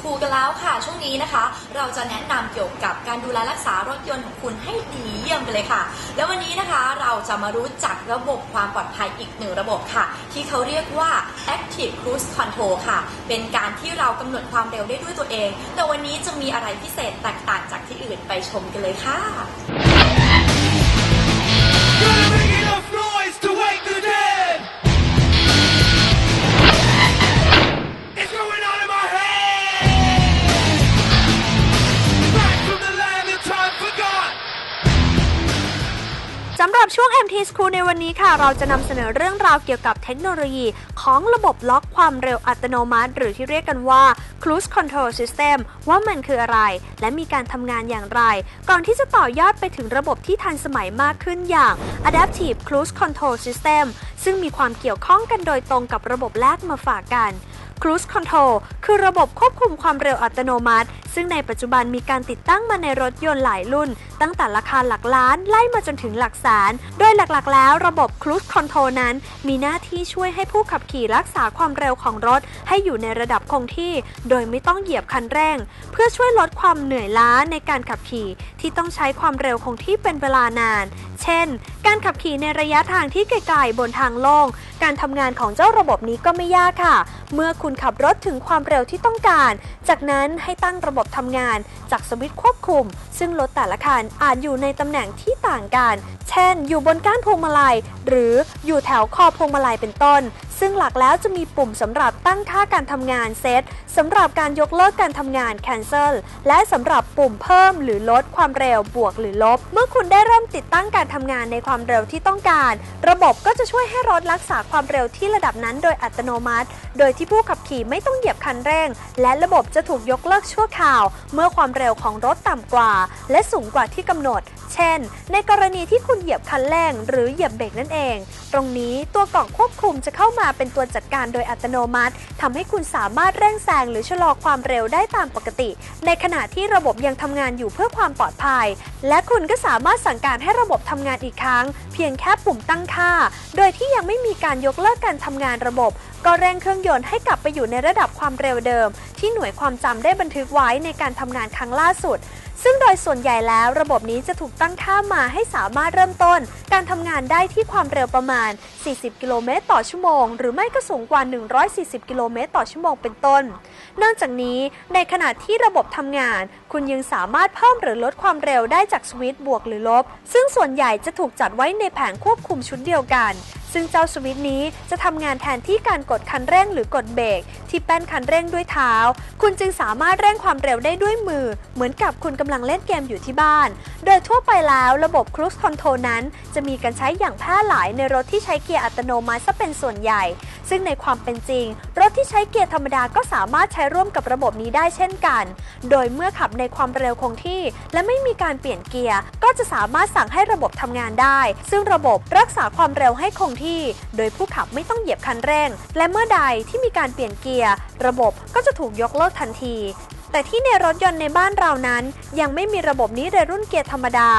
School กันแล้วค่ะ ช่วงนี้นะคะ เราจะแนะนำเกี่ยวกับการดูแลรักษารถยนต์ของคุณให้ดีเยี่ยมไปเลยค่ะ แล้ววันนี้นะคะเราจะมารู้จักระบบความปลอดภัยอีกหนึ่งระบบค่ะ ที่เขาเรียกว่า Active Cruise Control ค่ะ เป็นการที่เรากำหนดความเร็วได้ด้วยตัวเอง แต่วันนี้จะมีอะไรพิเศษแตกต่างจากที่อื่นไปชมกันเลยค่ะ สำหรับช่วง MT School ในวันนี้ค่ะ เราจะนำเสนอเรื่องราวเกี่ยวกับเทคโนโลยีของระบบล็อกความเร็วอัตโนมัติ หรือที่เรียกกันว่า Cruise Control System ว่ามันคืออะไร และมีการทำงานอย่างไร ก่อนที่จะต่อยอดไปถึงระบบที่ทันสมัยมากขึ้นอย่าง Adaptive Cruise Control System ซึ่งมีความเกี่ยวข้องกันโดยตรงกับระบบแรกมาฝากกัน Cruise Control คือระบบควบคุมความเร็วอัตโนมัติ ซึ่งในปัจจุบันมีการติดตั้งมาในรถยนต์หลายรุ่น ตั้งแต่ราคาหลักล้านไล่มาจนถึงหลักแสน โดยหลักๆ แล้วระบบ Cruise Control นั้น มีหน้าที่ช่วยให้ผู้ขับขี่รักษาความเร็วของรถ ให้อยู่ในระดับคงที่ โดยไม่ต้องเหยียบคันเร่ง เพื่อช่วยลดความเหนื่อยล้าในการขับขี่ ที่ต้องใช้ความเร็วคงที่เป็นเวลานาน เช่น การขับขี่ในระยะทางที่ไกลๆบนทางโล่งการทำงานของเจ้าระบบนี้ก็ไม่ยากค่ะ เมื่อคุณขับรถถึงความเร็วที่ต้องการ จากนั้นให้ตั้งระบบทำงาน จากสวิตช์ควบคุม ซึ่งรถแต่ละคันอาจอยู่ในตำแหน่งที่ต่างกัน เช่น อยู่บนก้านพวงมาลัย หรืออยู่แถวคอพวงมาลัยเป็นต้น ซึ่งหลักแล้วจะมีปุ่มสำหรับตั้งค่าการทำงานเซตสำหรับการยกเลิกการทำงาน cancel และสำหรับปุ่มเพิ่มหรือลดความเร็วบวกหรือลบ เมื่อคุณได้เริ่มติดตั้งการทำงานในความเร็วที่ต้องการ ระบบก็จะช่วยให้รถรักษาความเร็วที่ระดับนั้นโดยอัตโนมัติ โดยที่ผู้ขับขี่ไม่ต้องเหยียบคันเร่ง และระบบจะถูกยกเลิกชั่วคราว เมื่อความเร็วของรถต่ำกว่า และสูงกว่าที่กำหนด เช่น ในกรณีที่คุณเหยียบคันเร่ง หรือเหยียบเบรกนั่นเอง ตรงนี้ตัวกล่องควบคุมจะเข้ามาเป็นตัวจัดการโดยอัตโนมัติทำให้คุณสามารถเร่งแซงหรือชะลอความเร็วได้ตามปกติ ในขณะที่ระบบยังทำงานอยู่เพื่อความปลอดภัย และคุณก็สามารถสั่งการให้ระบบทำงานอีกครั้ง เพียงแค่ปุ่มตั้งค่า โดยที่ยังไม่มีการยกเลิกการทำงานระบบ ก็เร่งเครื่องยนต์ให้กลับไปอยู่ในระดับความเร็วเดิม ที่หน่วยความจำได้บันทึกไว้ในการทำงานครั้งล่าสุด ซึ่งโดยส่วนใหญ่แล้วระบบนี้จะถูกตั้งค่ามาให้สามารถเริ่มต้น การทำงานได้ที่ความเร็วประมาณ 40 กิโลเมตรต่อชั่วโมง หรือไม่ก็สูงกว่า 140 กิโลเมตรต่อชั่วโมงเป็นต้น นอกจากนี้ในขณะที่ระบบทำงาน คุณยังสามารถเพิ่มหรือลดความเร็วได้จากสวิตช์บวกหรือลบ ซึ่งส่วนใหญ่จะถูกจัดไว้ในแผงควบคุมชุดเดียวกัน ซึ่งเจ้าสวิตช์นี้จะทำงานแทนที่การกดคันเร่งหรือกดเบรกที่แป้นคันเร่งด้วยเท้า คุณจึงสามารถเร่งความเร็วได้ด้วยมือ เหมือนกับคุณกำลังเล่นเกมอยู่ที่บ้าน โดยทั่วไปแล้วระบบ Cruise Control นั้น จะมีการใช้อย่างแพร่หลายในรถที่ใช้เกียร์อัตโนมัติซะเป็นส่วนใหญ่ ซึ่งในความเป็นจริง รถที่ใช้เกียร์ธรรมดาก็สามารถใช้ร่วมกับระบบนี้ได้เช่นกัน โดยเมื่อขับในความเร็วคงที่ และไม่มีการเปลี่ยนเกียร์ ก็จะสามารถสั่งให้ระบบทำงานได้ ซึ่งระบบรักษาความเร็วให้คงที่ โดยผู้ขับไม่ต้องเหยียบคันเร่ง และเมื่อใดที่มีการเปลี่ยนเกียร์ ระบบก็จะถูกยกเลิกทันทีแต่ที่ในรถยนต์ในบ้านเรานั้น ยังไม่มีระบบนี้ในรุ่นเกียร์ธรรมดา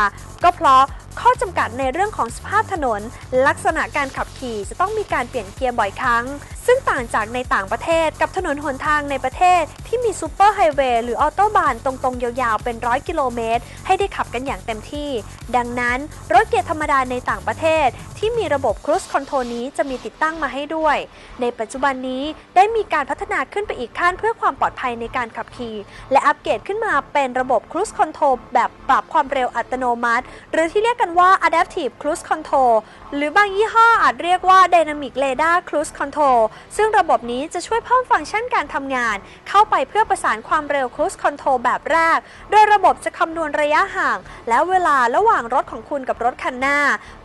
ก็เพราะ ข้อจำกัดในเรื่องของสภาพถนน ลักษณะการขับขี่จะต้องมีการเปลี่ยนเกียร์บ่อยครั้ง ซึ่งต่างจากในต่างประเทศกับถนนหนทางในประเทศที่มีซูเปอร์ไฮเวย์หรือออโตบานตรงๆ ยาวๆ เป็นร้อยกิโลเมตร ให้ได้ขับกันอย่างเต็มที่ ดังนั้นรถเกียร์ธรรมดาในต่างประเทศ ที่มีระบบ Cruise Control นี้จะมีติดตั้งมาให้ด้วย ในปัจจุบันนี้ได้มีการพัฒนาขึ้นไปอีกขั้นเพื่อความปลอดภัยในการขับขี่ และอัปเกรดขึ้นมาเป็นระบบ Cruise Control แบบปรับความเร็วอัตโนมัติ หรือที่เรียกกันว่า Adaptive Cruise Control หรือบางยี่ห้ออาจเรียกว่า Dynamic Radar Cruise Control ซึ่งระบบนี้จะช่วยเพิ่มฟังก์ชันการทำงาน เข้าไปเพื่อประสานความเร็ว Cruise Control แบบแรก โดยระบบจะคำนวณระยะห่าง และเวลาระหว่างรถของคุณกับรถคันหน้า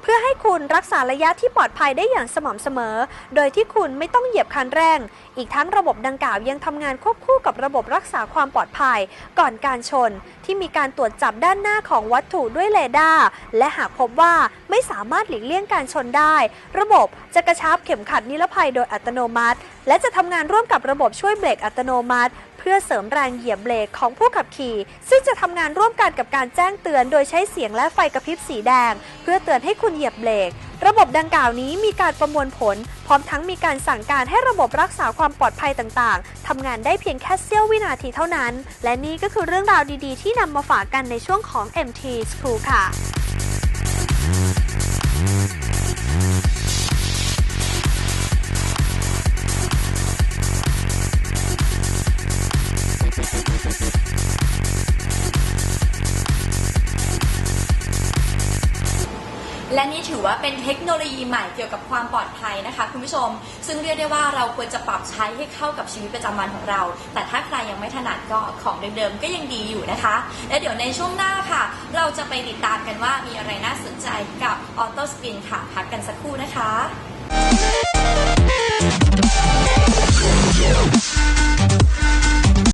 เพื่อให้คุณรักษาระยะที่ปลอดภัยได้อย่างสม่ำเสมอ โดยที่คุณไม่ต้องเหยียบคันเร่ง อีกทั้งระบบดังกล่าวยังทำงานควบคู่กับระบบรักษาความปลอดภัย ก่อนการชน ที่มีการตรวจจับด้านหน้าของวัตถุด้วยเรดาร์และหากพบว่าไม่สามารถหลีกเลี่ยงการชนได้ ระบบจะกระชับเข็มขัดนิรภัยโดยอัตโนมัติ และจะทำงานร่วมกับระบบช่วยเบรกอัตโนมัติ เพื่อเสริมแรงเหยียบเบรกของผู้ขับขี่ ซึ่งจะทำงานร่วมกันกับการแจ้งเตือน โดยใช้เสียงและไฟกระพริบสีแดง เพื่อเตือนให้คุณเหยียบเบรกระบบดังกล่าวนี้มีการประมวลผล พร้อมทั้งมีการสั่งการให้ระบบรักษาความปลอดภัยต่างๆ ทำงานได้เพียงแค่เสี้ยววินาทีเท่านั้น และนี่ก็คือเรื่องราวดีๆ ที่นำมาฝากกันในช่วงของ MT School ค่ะ นี่ถือว่าเป็นเทคโนโลยีใหม่เกี่ยวกับความปลอดภัยนะคะ คุณผู้ชม ซึ่งเรียกได้ว่าเราควรจะปรับใช้ให้เข้ากับชีวิตประจำวันของเรา แต่ถ้าใครยังไม่ถนัดก็ของเดิมๆก็ยังดีอยู่นะคะ และเดี๋ยวในช่วงหน้าค่ะ เราจะไปติดตามกันว่ามีอะไรน่าสนใจกับออโต้สปินค่ะพักกันสักครู่นะคะ